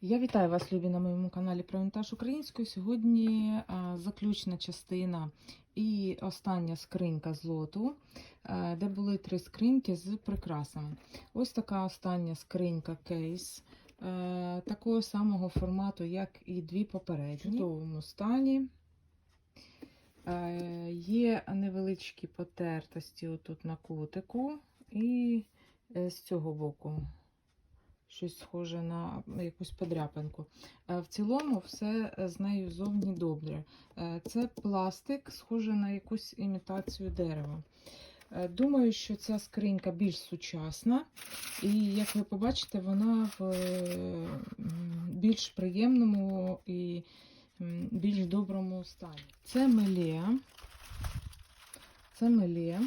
Я вітаю вас, любі, на моєму каналі про вінтаж українською. Сьогодні заключна частина і остання скринька з лоту, де були три скриньки з прикрасами. Ось така остання скринька кейс е, такого самого формату, як і дві попередні. В чудовому стані. Е, Є невеличкі потертості отут на кутику, і е, з цього боку щось схоже на якусь подряпинку. Е, В цілому все з нею зовні добре. Е, Це пластик, схоже на якусь імітацію дерева. Е, Думаю, що ця скринька більш сучасна, і як ви побачите, вона в е, більш приємному і більш доброму стані. Це меле. Це меле.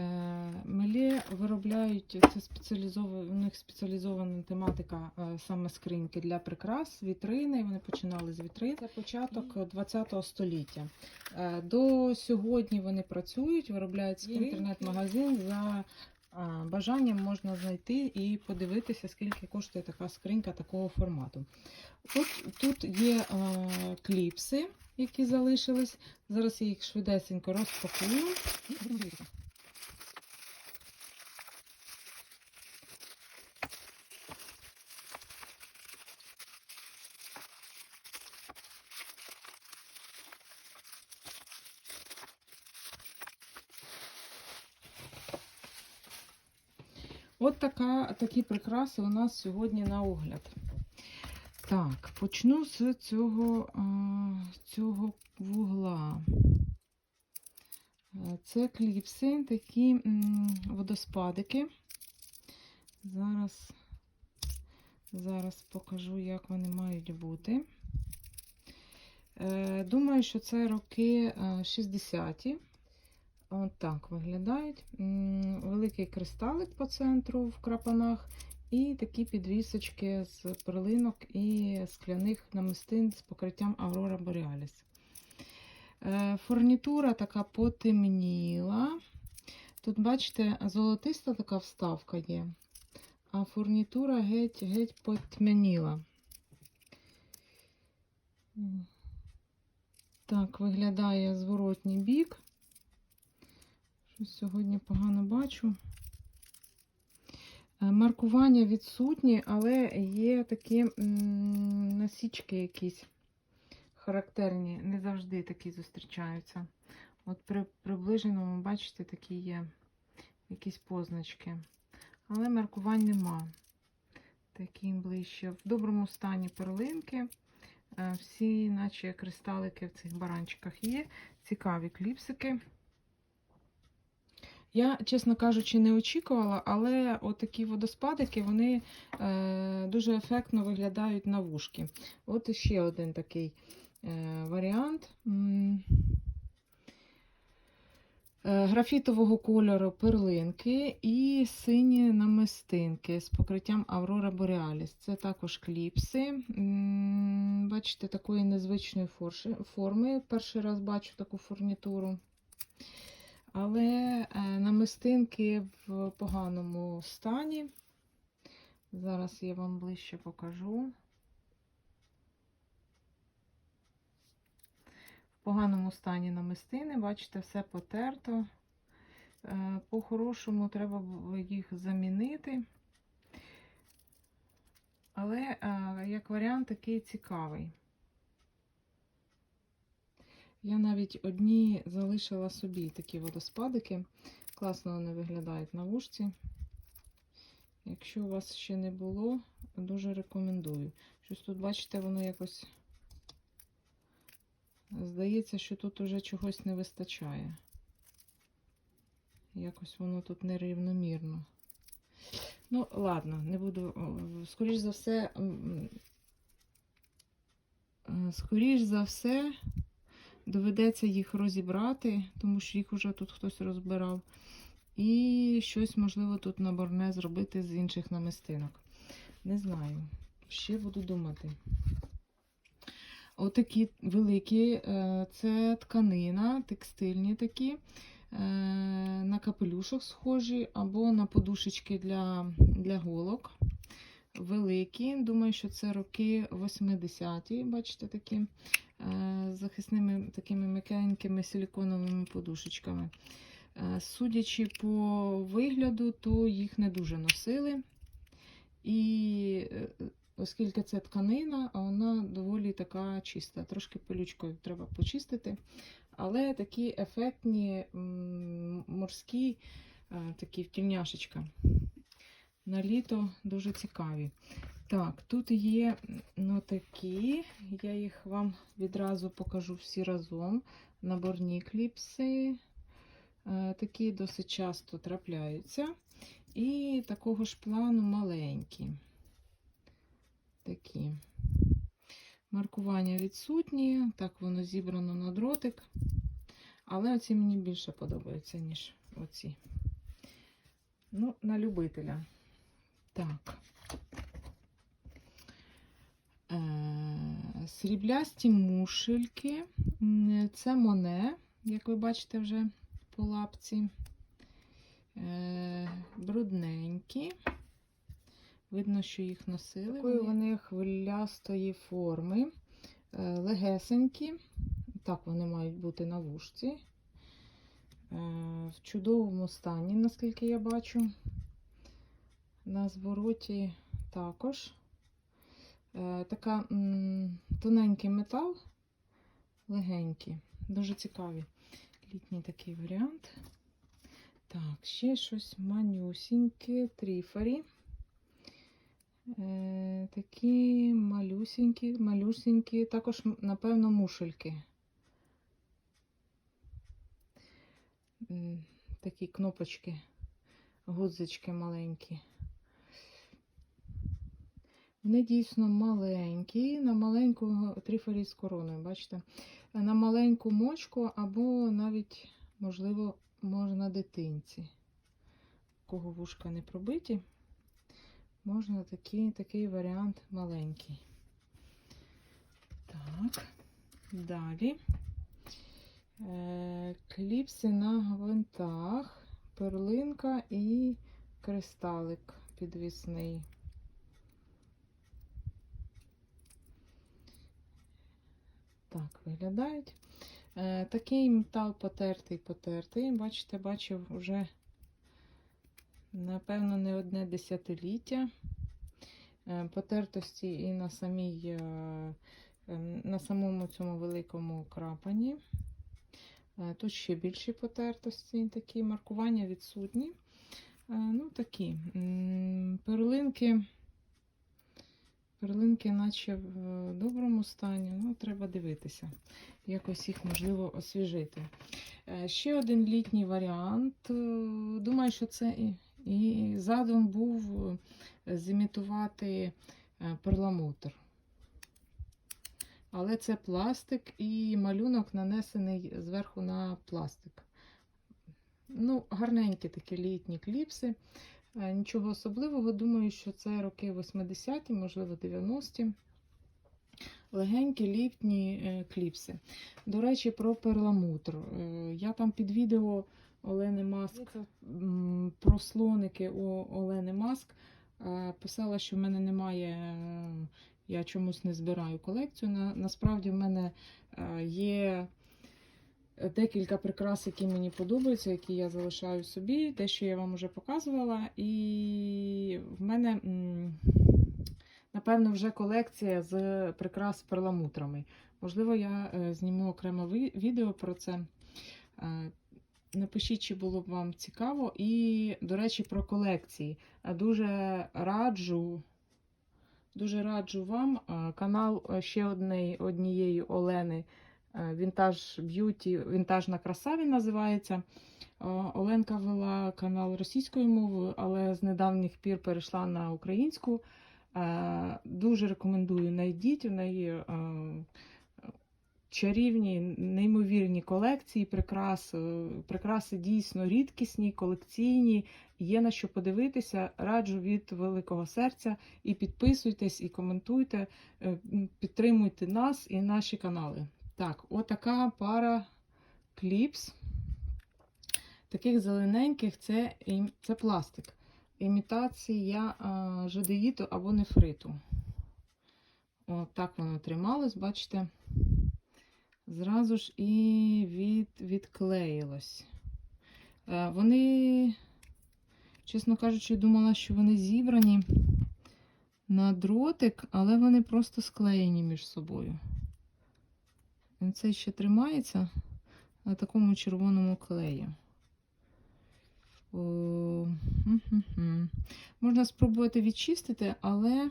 Е, Меле виробляють це спеціалізована, у них спеціалізована тематика е, саме скриньки для прикрас, вітрини. Вони починали з вітрин. Це початок 20 століття. Е, До сьогодні вони працюють, виробляють скриньки. інтернет-магазин. За бажанням можна знайти і подивитися, скільки коштує така скринька такого формату. От тут є кліпси, які залишились. Зараз я їх швидесенько розпакую. От така, такі прикраси у нас сьогодні на огляд. Так, почну з цього, цього вугла. Е, Це кліпси, такі водоспадики. Зараз, зараз покажу, як вони мають бути. Е, Думаю, що це роки е, 60-ті. От так виглядають. Великий кристалик по центру в крапанах. І такі підвісочки з перлинок і скляних намистин з покриттям Aurora Borealis. Е, Фурнітура така потемніла. Тут, бачите, золотиста така вставка є, а фурнітура геть-геть потьмяніла. М. Так виглядає зворотній бік. Сьогодні погано бачу. Е, Маркування відсутні, але є такі насічки якісь характерні, не завжди такі зустрічаються. От при приближеному, бачите, такі є якісь позначки. Але маркувань нема. Такі ближче. В доброму стані перлинки. Е, Всі, наче кристалики в цих баранчиках є. Цікаві кліпсики. Я, чесно кажучи, не очікувала, але отакі водоспадики вони е, дуже ефектно виглядають на вушки. От ще один такий е, варіант. Е, Графітового кольору перлинки і сині намистинки з покриттям Aurora Borealis. Це також кліпси. Бачите, такої незвичної форми. Перший раз бачу таку фурнітуру. Але е, намистинки в поганому стані. Зараз я вам ближче покажу. В поганому стані намистини, бачите, все потерто. Е, По-хорошому треба їх замінити. Але е, як варіант такий цікавий. Я навіть одні залишила собі такі водоспадики. Класно вони виглядають на вушці. Якщо у вас ще не було, дуже рекомендую. Щось тут, бачите, воно якось здається, що тут уже чогось не вистачає. Якось воно тут нерівномірно. Ну, ладно, не буду. Скоріш за все, м, скоріш за все, доведеться їх розібрати, тому що їх уже тут хтось розбирав. І щось, можливо, тут наборне зробити з інших намистинок. Не знаю. Ще буду думати. Отакі великі, е, це тканина, текстильні такі, е, на капелюшок схожі, або на подушечки для, для голок. великі. Думаю, що це роки 80-ті. Бачите, такі захисними такими м'якенькими силіконовими подушечками. Е, Судячи по вигляду, то їх не дуже носили. І е, оскільки це тканина, вона доволі така чиста. Трошки пилючкою треба почистити. Але такі ефектні морські, е, такі втільняшечка. На літо дуже цікаві. Так, тут є ну, такі, я їх вам відразу покажу всі разом. Наборні кліпси. Е, Такі досить часто трапляються. І такого ж плану маленькі. Такі. Маркування відсутні. Так, воно зібрано на дротик. Але оці мені більше подобаються, ніж оці. Ну, на любителя. Так. Е, Сріблясті мушельки. Це моне, як ви бачите вже по лапці. Е, Брудненькі. Видно, що їх носили. Такої вони хвилястої форми. Е, Легесенькі. Так вони мають бути на вушці. В чудовому стані, наскільки я бачу. На звороті також. Е, Така тоненький метал, легенький. Дуже цікавий. Літній такий варіант. Так, ще щось манюсіньке, тріфарі. Е, такі малюсінькі, малюсінькі, також, напевно, мушельки. Такі кнопочки, гудзички маленькі. Вони дійсно маленькі, на маленьку тріфорі з короною, бачите? На маленьку мочку або навіть, можливо, можна дитинці. Кого вушка не пробиті, можна такий, такий варіант маленький. Так, далі. Е, кліпси на гвинтах, перлинка і кристалик підвісний. Так виглядають. Е, такий метал потертий, потертий. Бачите, бачив вже, напевно, не одне десятиліття. Е, потертості і на самій, е, на самому цьому великому крапані. Тут ще більші потертості, такі маркування відсутні. Ну, такі перлинки. Перлинки, наче в доброму стані, ну, треба дивитися. Якось їх можливо освіжити. Е, Ще один літній варіант. Е, Думаю, що це і, і задум був е, зімітувати перламутр. Але це пластик і малюнок нанесений зверху на пластик. Ну, гарненькі такі літні кліпси. Е, Нічого особливого, думаю, що це роки 80-ті, можливо, 90-ті. Легенькі літні е, кліпси. До речі, про перламутр. Е, Я там під відео Олени Маск про слоники у Олени Маск писала, що в мене немає, я чомусь не збираю колекцію. На, насправді в мене є декілька прикрас, які мені подобаються, які я залишаю собі, те, що я вам вже показувала. І в мене, напевно, вже колекція з прикрас з перламутрами. Можливо, я е, зніму окреме відео про це. Е, Напишіть, чи було б вам цікаво. І, до речі, про колекції. Е, Дуже раджу, дуже раджу вам канал ще однієї, Олени Вінтаж Б'юті, Вінтажна краса він називається. Е, Оленка вела канал російською мовою, але з недавніх пір перейшла на українську. Е, Дуже рекомендую, найдіть у неї е, чарівні, неймовірні колекції прикрас. Е, Прикраси дійсно рідкісні, колекційні. Є на що подивитися. Раджу від великого серця. І підписуйтесь, і коментуйте, е, підтримуйте нас і наші канали. Так, отака пара кліпс. Таких зелененьких це, це пластик. імітація а, жадеїту або нефриту. От воно трималось, бачите? Зразу ж і від, відклеїлось. Е, Вони, чесно кажучи, думала, що вони зібрані на дротик, але вони просто склеєні між собою. І Це ще тримається на такому червоному клеї. Можна спробувати відчистити, але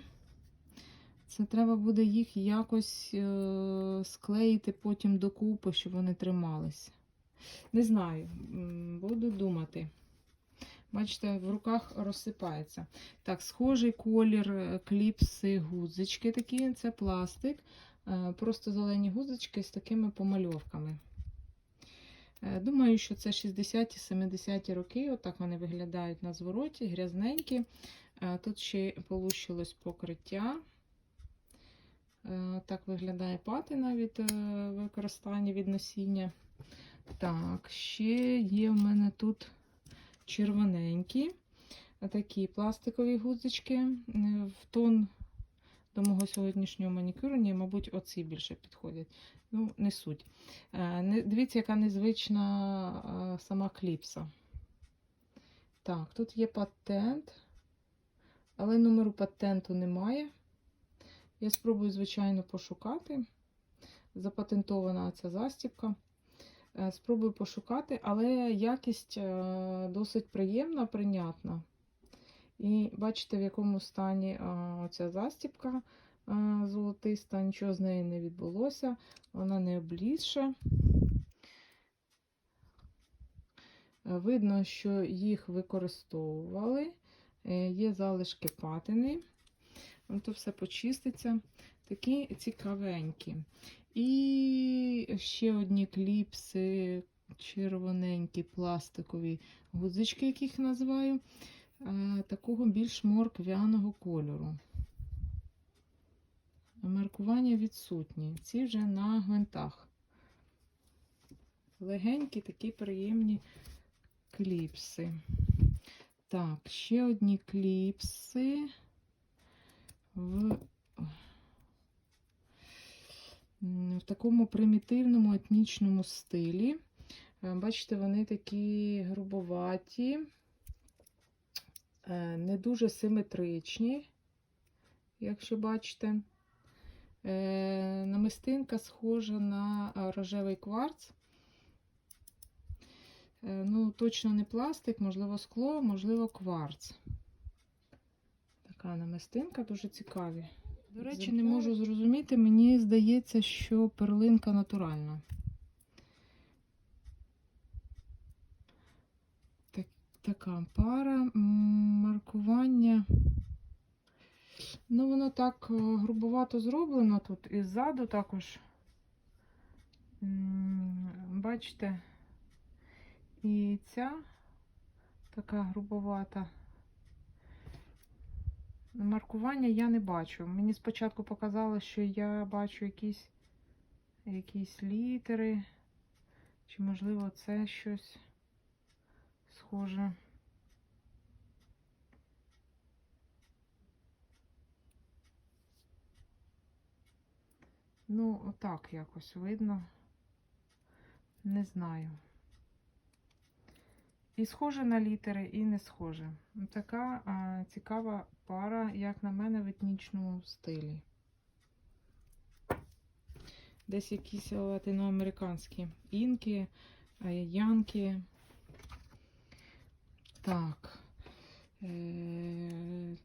це треба буде їх якось е, склеїти потім докупи, щоб вони тримались. Не знаю, буду думати. Бачите, в руках розсипається. Так, схожий колір е, кліпси, гудзички такі, це пластик. Е, Просто зелені гудзички з такими помальовками. Е, Думаю, що це 60-70-ті роки. Отак вони виглядають на звороті, грязненькі. Е, Тут ще полущилось покриття. Так виглядає патина від використання від носіння. Так, ще є в мене тут червоненькі, такі пластикові гудзички е, в тон до мого сьогоднішнього манікюру. Ні, мабуть, оці більше підходять. Ну, не суть. Е, Дивіться, яка незвична е, сама кліпса. Так, тут є патент, але номеру патенту немає. Я спробую, звичайно, пошукати. Запатентована ця застібка. Е, Спробую пошукати, але якість досить приємна, прийнятна. І бачите, в якому стані ця застібка е, золотиста, нічого з нею не відбулося, вона не облізша. Е, Видно, що їх використовували, Е, є залишки патини. То все почиститься. Такі цікавенькі. І ще одні кліпси, червоненькі пластикові гудзички, яких називаю, такого більш морквяного кольору. Маркування відсутні. Ці вже на гвинтах. Легенькі, такі приємні кліпси. Так, ще одні кліпси в в такому примітивному етнічному стилі. Е, Бачите, вони такі грубоваті, не дуже симетричні, якщо бачите. Е, Намистинка схожа на е, рожевий кварц. Е, Ну, точно не пластик, можливо, скло, можливо, кварц. Така намистинка дуже цікаві. До речі, не можу зрозуміти, мені здається, що перлинка натуральна. Так, така пара маркування. Ну, воно так е, грубовато зроблено тут. І ззаду також. Бачите, і ця така грубовата. Маркування я не бачу. Мені спочатку показало, що я бачу якісь, якісь літери. Чи, можливо, це щось схоже. Ну, отак якось видно. Не знаю. І схоже на літери, і не схоже. Така а, цікава пара, як на мене, в етнічному стилі. Десь якісь латиноамериканські інки, а, янки. Так. Е,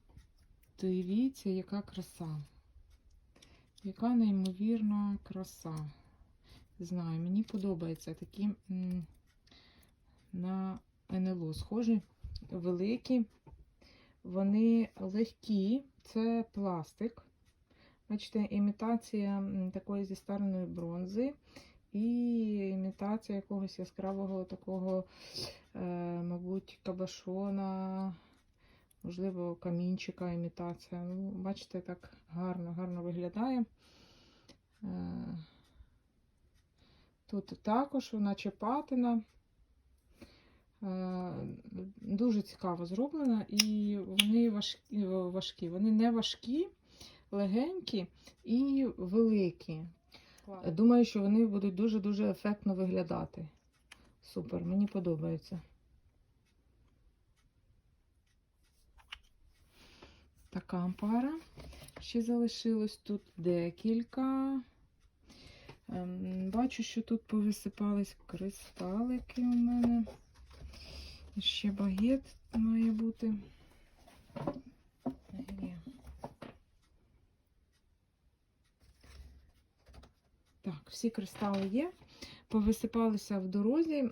Дивіться, яка краса. Яка неймовірна краса. Знаю, мені подобається такі на НЛО схожі, великі, вони легкі, це пластик. Бачите, імітація такої зістареної бронзи і імітація якогось яскравого такого, мабуть, кабашона, можливо, камінчика імітація. Ну, бачите, так гарно, гарно виглядає. Е, Тут також, наче патина. Е, Дуже цікаво зроблено, і вони важкі, важкі. Вони не важкі, легенькі і великі. Думаю, що вони будуть дуже-дуже ефектно виглядати. Супер, мені подобається. Така пара. Ще залишилось тут декілька. Ем, Бачу, що тут повисипались кристалики у мене. Ще багет має бути. Так, всі кристали є. Повисипалися в дорозі.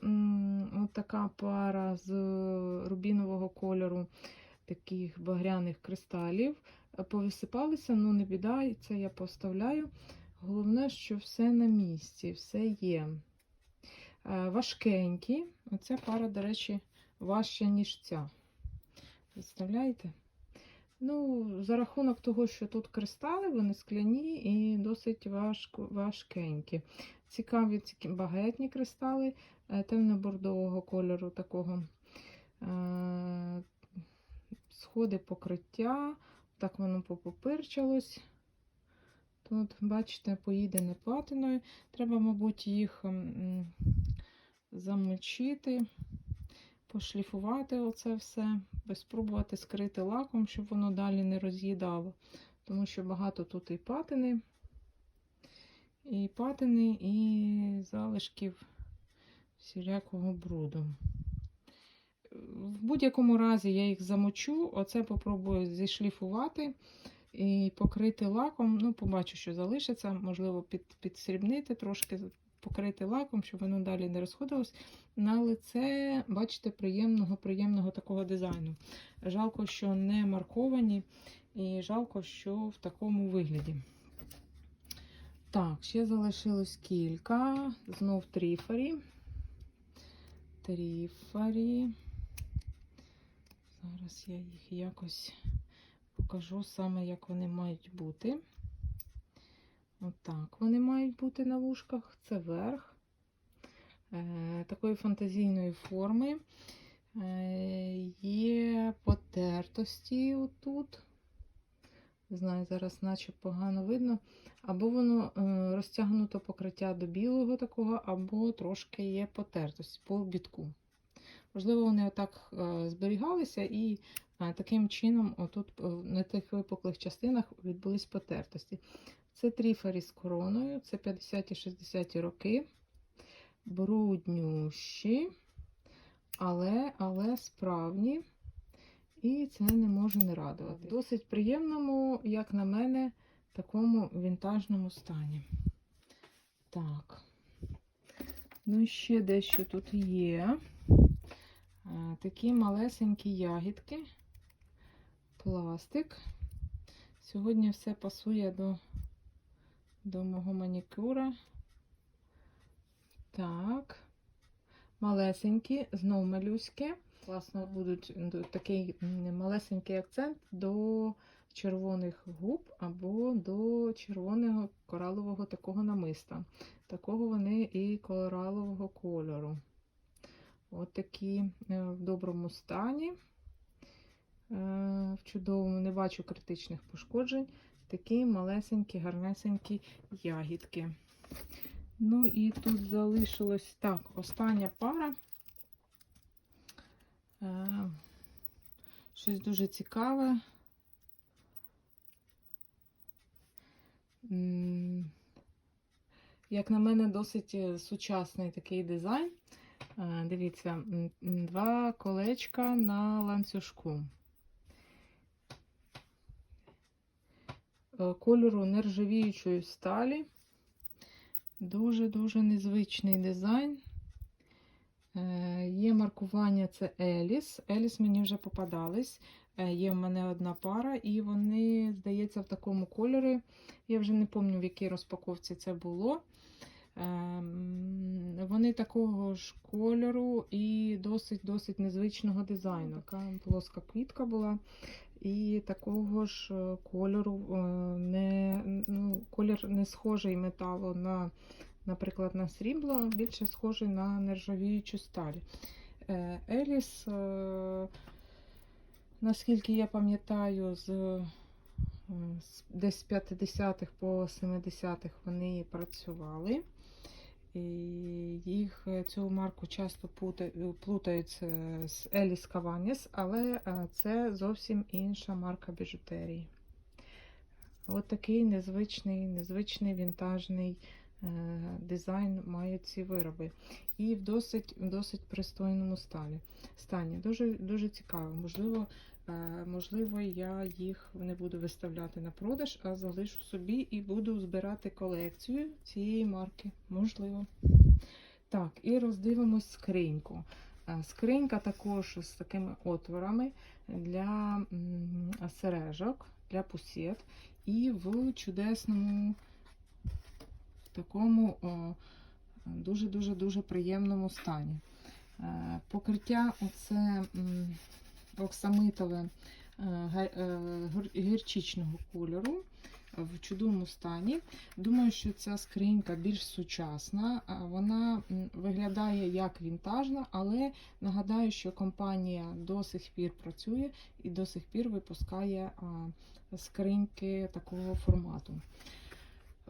От така пара з рубінового кольору таких багряних кристалів. Повисипалися, ну не біда, це я поставляю. Головне, що все на місці, все є. Е, Важкенькі. Оця пара, до речі, важча, ніж ця. Представляєте? Ну, за рахунок того, що тут кристали, вони скляні і досить важко, важкенькі. Цікаві ці багетні кристали е, темно-бордового кольору такого. Е, Сходи покриття, так воно попопирчалось. Тут, бачите, поїдене платиною. Треба, мабуть, їх замочити, пошліфувати оце все, спробувати скрити лаком, щоб воно далі не роз'їдало. Тому що багато тут і патини, і патини, і залишків всілякого бруду. В будь-якому разі я їх замочу, оце попробую зішліфувати і покрити лаком. Ну, побачу, що залишиться, можливо, під, підсрібнити, трошки покрити лаком, щоб воно далі не розходилось. На лице, бачите, приємного, приємного такого дизайну. Жалко, що не марковані, і жалко, що в такому вигляді. Так, ще залишилось кілька. Знов тріфарі. Тріфарі. Зараз я їх якось покажу саме, як вони мають бути. Отак вони мають бути на вушках. Це верх такої фантазійної форми. Е, Є потертості отут. Не знаю, зараз наче погано видно. Або воно е, розтягнуто покриття до білого такого, або трошки є потертості по бітку. Можливо, вони отак е, зберігалися, і е, таким чином, отут е, на тих випуклих частинах відбулись потертості. Це тріфарі з короною, це 50-60 роки, бруднющі, але, але справні. І це не може не радувати. В досить приємному, як на мене, такому вінтажному стані. Так. Ну, і ще дещо тут є. Е, Такі малесенькі ягідки, пластик. Сьогодні все пасує до, до мого манікюра. Так, малесенькі, знов малюські. Класно будуть такий малесенький акцент до червоних губ або до червоного коралового такого намиста. Такого вони і коралового кольору. От такі е, в доброму стані, е, в чудовому, не бачу критичних пошкоджень. Такі малесенькі, гарнесенькі ягідки. Ну і тут залишилось так, остання пара. Е, Щось дуже цікаве. Як на мене, досить е, сучасний такий дизайн. Е, Дивіться, два колечка на ланцюжку. Кольору нержавіючої сталі. Дуже-дуже незвичний дизайн. Е, Є маркування це Еліс. Еліс мені вже попадались. Е, Є в мене одна пара, і вони, здається, в такому кольорі. Я вже не пам'ятаю, в якій розпаковці це було. Ем, Вони такого ж кольору і досить-досить незвичного дизайну. Така плоска квітка була. І такого ж е, кольору, е, не, ну, колір не схожий металу на, наприклад, на срібло, більше схожий на нержавіючу сталь. е, Еліс, наскільки я пам'ятаю, з, десь з 50-х по 70-х вони працювали. Їх е, цю марку часто плутають е, з Еліс Каваніс, але е, це зовсім інша марка біжутерії. От такий незвичний, незвичний вінтажний дизайн мають ці вироби. І в досить, в досить пристойному стані. Дуже, дуже цікаво. Можливо, можливо, я їх не буду виставляти на продаж, а залишу собі і буду збирати колекцію цієї марки. Можливо. Так, і роздивимось скриньку. Е, Скринька також з такими отворами для сережок, для пусет. І в чудесному, такому дуже-дуже дуже приємному стані. Е, Покриття оце оксамитове е, е, гір- гірчичного кольору в чудовому стані. Думаю, що ця скринька більш сучасна. Вона виглядає як вінтажна, але нагадаю, що компанія до сих пір працює і до сих пір випускає скриньки такого формату.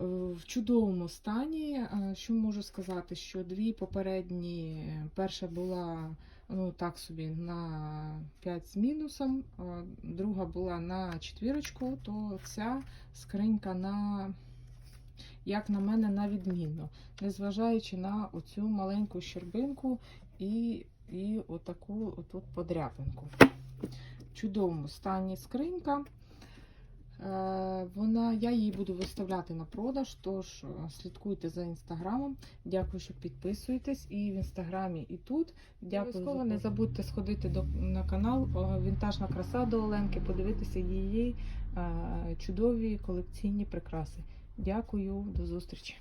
Е, В чудовому стані, Е, що можу сказати, що дві попередні, перша була ну так собі на 5 з мінусом, друга була на четвірочку, то ця скринька на, як на мене, на відмінно, незважаючи на оцю маленьку щербинку і, і отаку отут подряпинку. В чудовому стані скринька. Е, Вона, я її буду виставляти на продаж, тож е, слідкуйте за інстаграмом. Дякую, що підписуєтесь і в інстаграмі, і тут. Дякую. Обов'язково не забудьте сходити до, на канал Вінтажна краса до Оленки, подивитися її е, чудові колекційні прикраси. Дякую, до зустрічі!